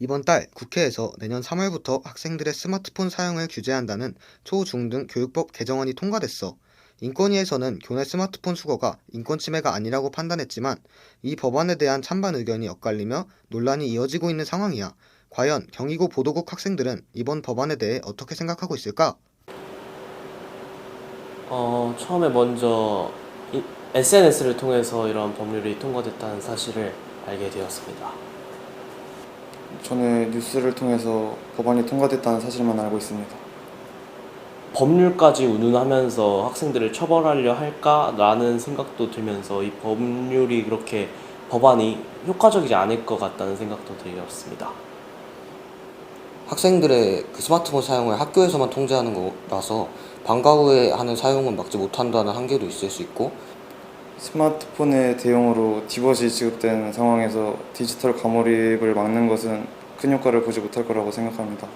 이번 달 국회에서 내년 3월부터 학생들의 스마트폰 사용을 규제한다는 초, 중등 교육법 개정안이 통과됐어. 인권위에서는 교내 스마트폰 수거가 인권 침해가 아니라고 판단했지만 이 법안에 대한 찬반 의견이 엇갈리며 논란이 이어지고 있는 상황이야. 과연 경희고 보도국 학생들은 이번 법안에 대해 어떻게 생각하고 있을까? 어, 처음에 먼저 SNS를 통해서 이런 법률이 통과됐다는 사실을 알게 되었습니다. 저는 뉴스를 통해서 법안이 통과됐다는 사실만 알고 있습니다. 법률까지 운운하면서 학생들을 처벌하려 할까라는 생각도 들면서 이 법률이 그렇게 법안이 효과적이지 않을 것 같다는 생각도 들었습니다. 학생들의 그 스마트폰 사용을 학교에서만 통제하는 거라서 방과 후에 하는 사용은 막지 못한다는 한계도 있을 수 있고 스마트폰의 대용으로 디버시 지급되는 상황에서 디지털 과몰입을 막는 것은 큰 효과를 보지 못할 거라고 생각합니다.